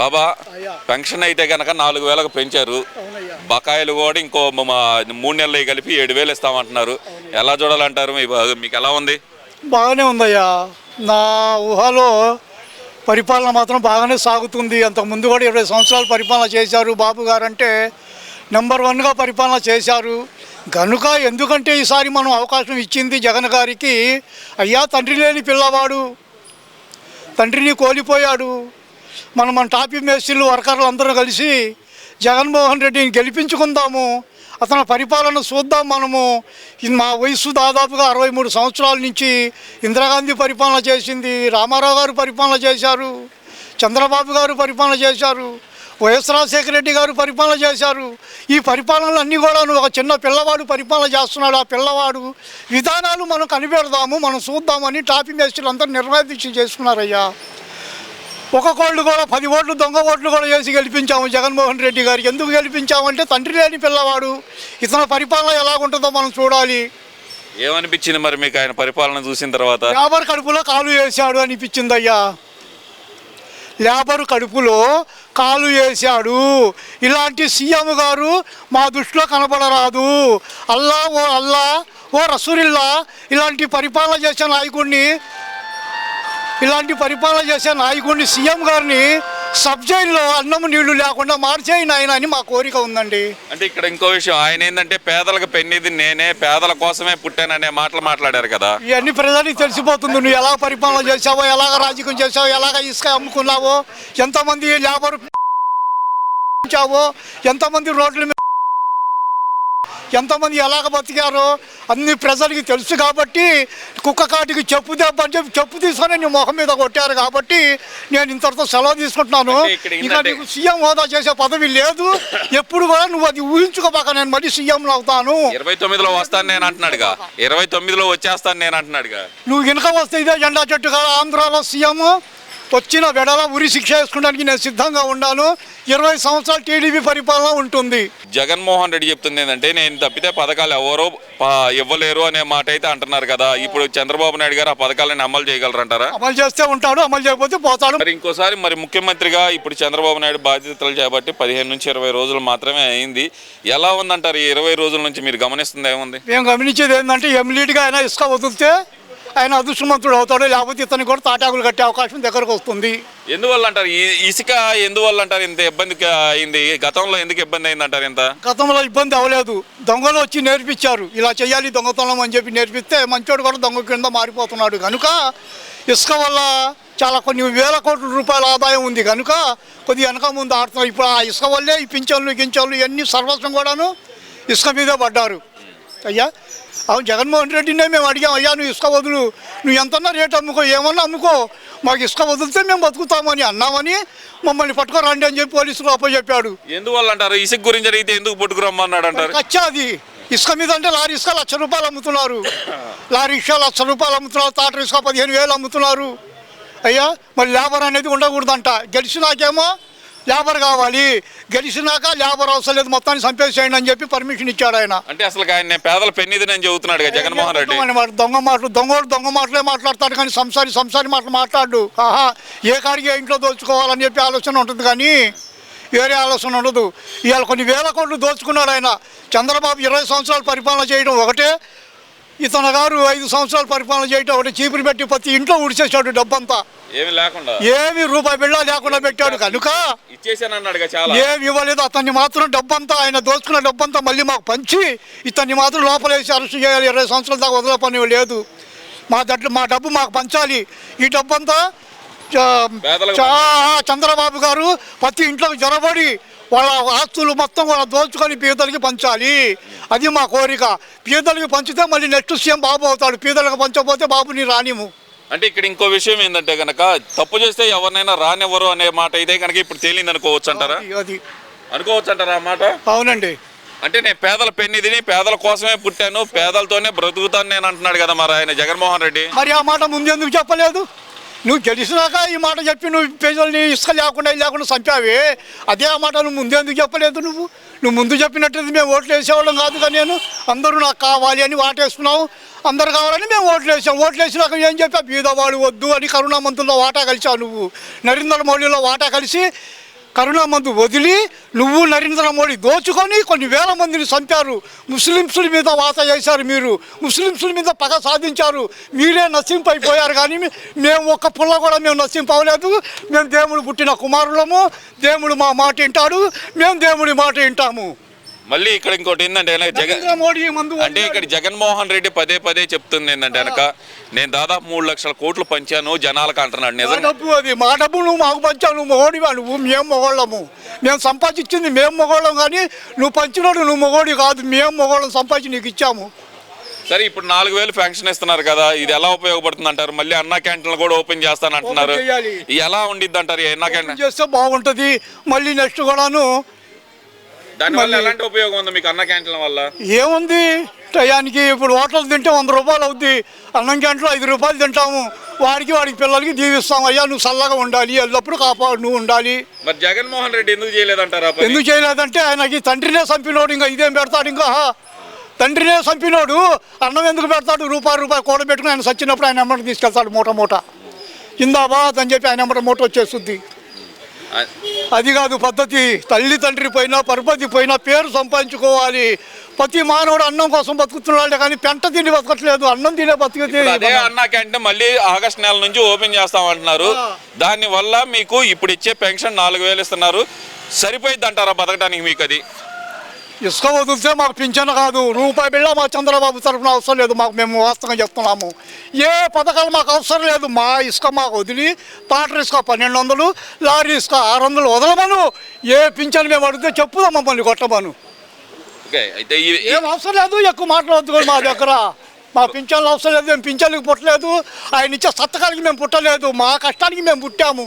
బాబా pension అయితే కనుక నాలుగు వేలకు పెంచారు. బకాయిలు కూడా ఇంకో మూడు నెలలు కలిపి ఏడు వేలు ఇస్తామంటున్నారు. ఎలా చూడాలంటారు? మీకు ఎలా ఉంది? బాగానే ఉందయ్యా. నా ఊహలో పరిపాలన మాత్రం బాగానే సాగుతుంది. అంతకు ముందు కూడా ఇరవై సంవత్సరాలు పరిపాలన చేశారు బాబు గారు అంటే నెంబర్ వన్గా పరిపాలన చేశారు. కనుక ఎందుకంటే ఈసారి మనం అవకాశం ఇచ్చింది జగన్ గారికి అయ్యా తండ్రి లేని పిల్లవాడు తండ్రిని కోల్పోయాడు. మనం మన టాపీ మేస్త్రీలు వర్కర్లు అందరూ కలిసి జగన్మోహన్ రెడ్డిని గెలిపించుకుందాము అతని పరిపాలన చూద్దాం మనము. మా వయసు దాదాపుగా అరవై మూడు సంవత్సరాల నుంచి ఇందిరాగాంధీ పరిపాలన చేసింది రామారావు గారు పరిపాలన చేశారు చంద్రబాబు గారు పరిపాలన చేశారు వైఎస్ రాజశేఖర రెడ్డి గారు పరిపాలన చేశారు. ఈ పరిపాలనలు అన్నీ కూడా ఒక చిన్న పిల్లవాడు పరిపాలన చేస్తున్నాడు. ఆ పిల్లవాడు విధానాలు మనం కనిపెడదాము మనం చూద్దామని టాపింగ్ మేస్త్రీలు అందరూ నిర్వాదీక్ష చేసుకున్నారయ్యా. ఒక కోళ్ళు కూడా పది ఓట్లు దొంగ ఓట్లు కూడా వేసి గెలిపించాము జగన్మోహన్ రెడ్డి గారికి. ఎందుకు గెలిపించామంటే తండ్రి లేని పిల్లవాడు. ఇతని పరిపాలన ఎలాగుంటుందో మనం చూడాలి. ఏమనిపించింది మరి మీకు? ఆయన పరిపాలన చూసిన తర్వాత? లేబర్ కడుపులో కాలు వేశాడు అనిపించింది అయ్యా. లేబర్ కడుపులో కాలు వేశాడు. ఇలాంటి సీఎం గారు మా దృష్టిలో కనబడరాదు. అల్లా ఓ అల్లా ఓ రసూరిల్లా ఇలాంటి పరిపాలన చేసే నాయకుడిని ఇలాంటి పరిపాలన చేసే నాయకుడిని సీఎం గారిని సబ్ జైల్లో అన్నము నీళ్ళు లేకుండా మార్చేయి ఆయన అని మా కోరిక ఉందండి. అంటే ఇక్కడ ఇంకో విషయం ఆయన ఏంటంటే పేదలకు పెన్నిది నేనే పేదల కోసమే పుట్టాననే మాటలు మాట్లాడారు కదా. ఇవన్నీ ప్రజలకు తెలిసిపోతుంది నువ్వు ఎలా పరిపాలన చేసావో ఎలాగ రాజకీయం చేసావో ఎలాగ ఇసుక అమ్ముకున్నావో ఎంతమంది లేబర్ ఎంతమంది రోడ్ల మీద ఎంతమంది ఎలాగ బతికారో అన్ని ప్రజలకి తెలుసు కాబట్టి కుక్క కాటికి చెప్పు దెబ్బ అని చెప్పి చెప్పు తీసుకొని నీ మొహం మీద కొట్టారు కాబట్టి నేను ఇంతటితో సెలవు తీసుకుంటున్నాను. ఇంకా నీకు సీఎం హోదా చేసే పదవి లేదు. ఎప్పుడు కూడా నువ్వు అది ఊహించుకోబాక నేను మళ్ళీ సీఎం అవుతాను. ఇరవై తొమ్మిదిలో వస్తాను నేను అంటున్నాడుగా. ఇరవై తొమ్మిదిలో వచ్చేస్తాను నేను అంటున్నాడుగా. నువ్వు వెనుక వస్తే ఇదే జెండా చెట్టు కదా ఆంధ్రాలో సీఎం వచ్చిన వెడల ఉరి శిక్ష వేసుకోవడానికి నేను సిద్ధంగా ఉన్నాను. ఇరవై సంవత్సరాలు టీడీపీ పరిపాలన ఉంటుంది. జగన్మోహన్ రెడ్డి చెప్తుంది ఏంటంటే నేను తప్పితే పథకాలు ఎవరో ఇవ్వలేరు అనే మాట అయితే అంటున్నారు కదా. ఇప్పుడు చంద్రబాబు నాయుడు గారు ఆ పథకాలను అమలు చేయగలరంటారా? అమలు చేస్తే ఉంటాడు అమలు చేయకపోతే పోతాడు. మరి ఇంకోసారి మరి ముఖ్యమంత్రిగా ఇప్పుడు చంద్రబాబు నాయుడు బాధ్యతలు చేపట్టి పదిహేను నుంచి ఇరవై రోజులు మాత్రమే అయింది. ఎలా ఉందంటారు ఈ ఇరవై రోజుల నుంచి మీరు గమనిస్తుంది ఏముంది? మేము గమనించేది ఏంటంటే ఎమ్లీడ్గా ఆయన ఇసుక వదిలితే ఆయన అదృష్టవంతుడు అవుతాడు లేకపోతే ఇతనికి కూడా తాటాకులు కట్టే అవకాశం దగ్గరకు వస్తుంది. ఎందువల్ల అంటారు? ఈ ఇసుక ఎందువల్ల అంటారు? ఇంత ఇబ్బంది అయింది. గతంలో ఎందుకు ఇబ్బంది అయింది అంటారు ఇంత? గతంలో ఇబ్బంది అవ్వలేదు. దొంగలు వచ్చి నేర్పించారు. ఇలా చేయాలి దొంగతనం అని చెప్పి నేర్పిస్తే మంచోడు కూడా దొంగ కింద మారిపోతున్నాడు. కనుక ఇసుక వల్ల చాలా కొన్ని వేల కోట్ల రూపాయల ఆదాయం ఉంది. కనుక కొద్ది వెనక ముందు ఆడుతున్నారు. ఇప్పుడు ఆ ఇసుక వల్లే ఈ పింఛన్లు గించన్లు ఇవన్నీ సర్వస్వం కూడాను ఇసుక మీదే పడ్డారు. అయ్యా? అవును జగన్మోహన్ రెడ్డినే మేము అడిగాం అయ్యా నువ్వు ఇసుక వదులు నువ్వు ఎంతన్నా రేటు అమ్ముకో ఏమన్నా అమ్ముకో మాకు ఇసుక వదిలితే మేము బతుకుతామని అన్నామని మమ్మల్ని పట్టుకోరండి అని చెప్పి పోలీసులు అప్పచెప్పాడు. ఎందువల్ల అంటారు? ఇసుక గురించి అడిగితే ఎందుకు పుట్టుకురమ్మన్నాడు అంటారు కచ్చా అది ఇసుక మీద అంటే లారీ ఇసుక లక్ష రూపాయలు అమ్ముతున్నారు. లారీ ఇసుక లక్ష రూపాయలు అమ్ముతున్నారు తాట ఇసుక పదిహేను వేలు అమ్ముతున్నారు. అయ్యా మరి లేబర్ అనేది ఉండకూడదంట. గెలిచినాకేమో లేబర్ కావాలి. గెలిచినాక లేబర్ అవసరం లేదు. మొత్తాన్ని చంపేసేయండి అని చెప్పి పర్మిషన్ ఇచ్చాడు ఆయన. అంటే అసలు ఆయన పేదల పెన్నిది అని చెబుతున్నాడు జగన్మోహన్ రెడ్డి. దొంగ మాట- దొంగ మాటలు దొంగోడు దొంగ మాటలే మాట్లాడతాడు కానీ సంసారి సంసారి మాటలు మాట్లాడు. ఆహా ఏ కాడికి ఇంట్లో దోచుకోవాలని చెప్పి ఆలోచన ఉంటుంది కానీ వేరే ఆలోచన ఉండదు. ఇవాళ కొన్ని వేల కోట్లు దోచుకున్నాడు ఆయన. చంద్రబాబు ఇరవై సంవత్సరాలు పరిపాలన చేయడం ఒకటే. ఇతను గారు ఐదు సంవత్సరాలు పరిపాలన చేయడం ఒకటి. చీపురు పెట్టి ప్రతి ఇంట్లో ఉడిచేసాడు డబ్బంతా. ఏమి లేకుండా. ఏమి రూపాయి బిళ్ళ లేకుండా పెట్టాడు కనుక ఇచ్చేసాను అన్నాడుగా చాలా. ఏమి ఇవ్వలేదు. అతన్ని మాత్రం డబ్బంతా ఆయన దోచుకున్న డబ్బంతా మళ్ళీ మాకు పంచి ఇతన్ని మాత్రం లోపలేసి అరెస్ట్ చేయాలి. ఇరవై సంవత్సరాల దాకా వదిలే పని లేదు. మా దట్లు మా డబ్బు మాకు పంచాలి. ఈ డబ్బంతా చంద్రబాబు గారు ప్రతి ఇంట్లోకి జొరబడి వాళ్ళ ఆస్తులు మొత్తం వాళ్ళ దోచుకొని పీదలకి పంచాలి. అది మా కోరిక. పీదలకి పంచితే మళ్ళీ నెక్స్ట్ సీఎం బాబు అవుతాడు. పీదలకు పంచకపోతే బాబుని రానిము. అంటే ఇక్కడ ఇంకో విషయం ఏంటంటే గనక తప్పు చేస్తే ఎవరినైనా రానివ్వరు అనే మాట ఇదే కనుక ఇప్పుడు తేలింది అనుకోవచ్చు అంటారా అది. అనుకోవచ్చు అంటారా ఆ మాట? అవునండి. అంటే నేను పేదల పెన్నిదిని పేదల కోసమే పుట్టాను పేదలతోనే బ్రతుకుతాను నేను అంటున్నాడు కదా మరి ఆయన జగన్మోహన్ రెడ్డి. మరి ఆ మాట ముందెందుకు చెప్పలేదు? నువ్వు గెలిచినాక ఈ మాట చెప్పి నువ్వు ప్రజల్ని ఇసుక లేకుండా లేకుండా చంపావే? అదే మాట నువ్వు ముందెందుకు చెప్పలేదు నువ్వు? నువ్వు ముందు చెప్పినట్టు మేము ఓట్లు వేసేవాళ్ళం కాదుగా నేను. అందరూ నాకు కావాలి అని వాటేసుకున్నావు అందరు కావాలని మేము ఓట్లు వేసాం. ఓట్లు వేసినాక ఏం చెప్పా? బీదవాడు వద్దు అని కరుణామంతుల్లో వాటా కలిసావు నువ్వు. నరేంద్ర మోడీలో వాటా కలిసి కరుణామందు వదిలి నువ్వు నరేంద్ర మోడీ దోచుకొని కొన్ని వేల మందిని చంపారు. ముస్లింసుల మీద వాత చేశారు మీరు. ముస్లింసుల మీద పగ సాధించారు. మీరే నశింపైపోయారు కానీ మేము ఒక్క పుల్ల కూడా మేము నశింపవలేదు. మేము దేవుడు పుట్టిన కుమారులము. దేవుడు మా మాట వింటాడు. మేము దేవుడి మాట వింటాము. మళ్ళీ ఇక్కడ ఇంకోటి ఏంటంటే జగన్ మోడీ మందు అంటే ఇక్కడ జగన్మోహన్ రెడ్డి పదే పదే చెప్తుంది ఏంటంటే వెనక నేను దాదాపు మూడు లక్షల కోట్లు పంచాను జనాలకు అంటున్నాడు. మా నిజంగా డబ్బు అది. మా డబ్బు నువ్వు మాకు పంచావు. నువ్వు మొగోడివా నువ్వు మేము మొగోళ్ళము. మేము సంపాదించింది మేము మొగోళ్ళం కానీ నువ్వు పంచినోడు నువ్వు మొగోడి కాదు. మేము మొగోళ్ళం సంపాదించి నీకు ఇచ్చాము. సరే ఇప్పుడు నాలుగు వేలు ఫంక్షన్ ఇస్తున్నారు కదా. ఇది ఎలా ఉపయోగపడుతుంది అంటారు మళ్ళీ అన్న క్యాంటీన్లు కూడా ఓపెన్ చేస్తాను అంటున్నారు. ఎలా ఉండిద్ది అంటారు అన్న క్యాంటీన్ చేస్తే బాగుంటుంది. మళ్ళీ నెక్స్ట్ కూడాను దానివల్ల ఎలాంటి ఉపయోగం ఉంది మీకు అన్న క్యాంటీన్ల వల్ల? ఏముంది? టయానికి ఇప్పుడు హోటల్ తింటే వంద రూపాయలు అవుద్ది. అన్నం గంటలో ఐదు రూపాయలు తింటాము. వాడికి వాడికి పిల్లలకి దీవిస్తాం. అయ్యా నువ్వు చల్లగా ఉండాలి. ఎల్లప్పుడూ కాపాడు నువ్వు ఉండాలి. మరి జగన్మోహన్ రెడ్డి ఎందుకు చేయలేదంటారు? ఎందుకు చేయలేదంటే ఆయనకి తండ్రినే చంపినోడు ఇంకా ఇదేం పెడతాడు ఇంకా? తండ్రినే చంపినోడు. అన్నం ఎందుకు పెడతాడు? రూపాయి రూపాయి కూడబెట్టుకుని ఆయన చచ్చినప్పుడు ఆయన ఎమ్మటి తీసుకెళ్తాడు మూట మూట. ఇందాబాద్ అని చెప్పి ఆయన ఎమ్మట మూట వచ్చేస్తుంది అది కాదు పద్ధతి. తల్లి తండ్రి పోయినా పరపతి పోయినా పేరు సంపాదించుకోవాలి. ప్రతి మానవుడు అన్నం కోసం బతుకుతున్నాడే కానీ పెంట తిని బతకట్లేదు. అన్నం తినే బతికితే అదే అన్న క్యాంటీన్ మళ్ళీ ఆగస్ట్ నెల నుంచి ఓపెన్ చేస్తాం అంటున్నారు. దాని వల్ల మీకు ఇప్పుడు ఇచ్చే పెన్షన్ నాలుగు వేలు ఇస్తున్నారు. సరిపోయిద్ది అంటారా బతకడానికి మీకు అది? ఇసుక వదిలితే మాకు పింఛన్ కాదు. రూపాయి బిళ్ళ మా చంద్రబాబు తరఫున అవసరం లేదు. మాకు మేము వాస్తవంగా చెప్తున్నాము. ఏ పథకాలు మాకు అవసరం లేదు. మా ఇసుక మాకు వదిలి టాటర్ ఇసుక పన్నెండు వందలు లారీ ఇసుక ఆరు వందలు వదలమను. ఏ పింఛన్ మేము అడిగితే చెప్పుదాం మమ్మల్ని కొట్టమను. అయితే ఏం అవసరం లేదు. ఎక్కువ మాట్లాడద్దు కూడా మా దగ్గర. మా పింఛన్లు అవసరం లేదు. మేము పింఛన్లకు పుట్టలేదు. ఆయన ఇచ్చే సత్తకాలకి మేము పుట్టలేదు. మా కష్టానికి మేము పుట్టాము.